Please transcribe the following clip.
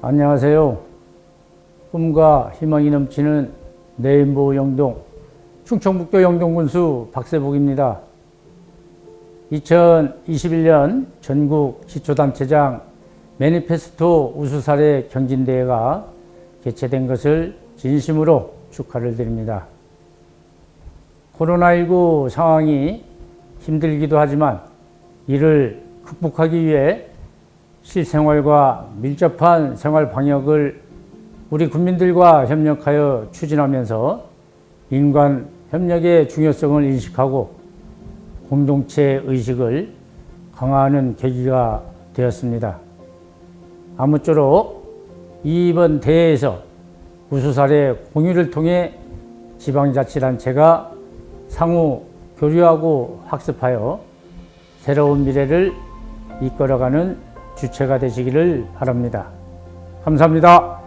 안녕하세요. 꿈과 희망이 넘치는 내인보 영동 충청북도 영동군수 박세복입니다. 2021년 전국 기초단체장 매니페스토 우수사례 경진대회가 개최된 것을 진심으로 축하를 드립니다. 코로나19 상황이 힘들기도 하지만 이를 극복하기 위해 실생활과 밀접한 생활 방역을 우리 국민들과 협력하여 추진하면서 인간 협력의 중요성을 인식하고 공동체 의식을 강화하는 계기가 되었습니다. 아무쪼록 이번 대회에서 우수사례 공유를 통해 지방자치단체가 상호 교류하고 학습하여 새로운 미래를 이끌어가는 주체가 되시기를 바랍니다. 감사합니다.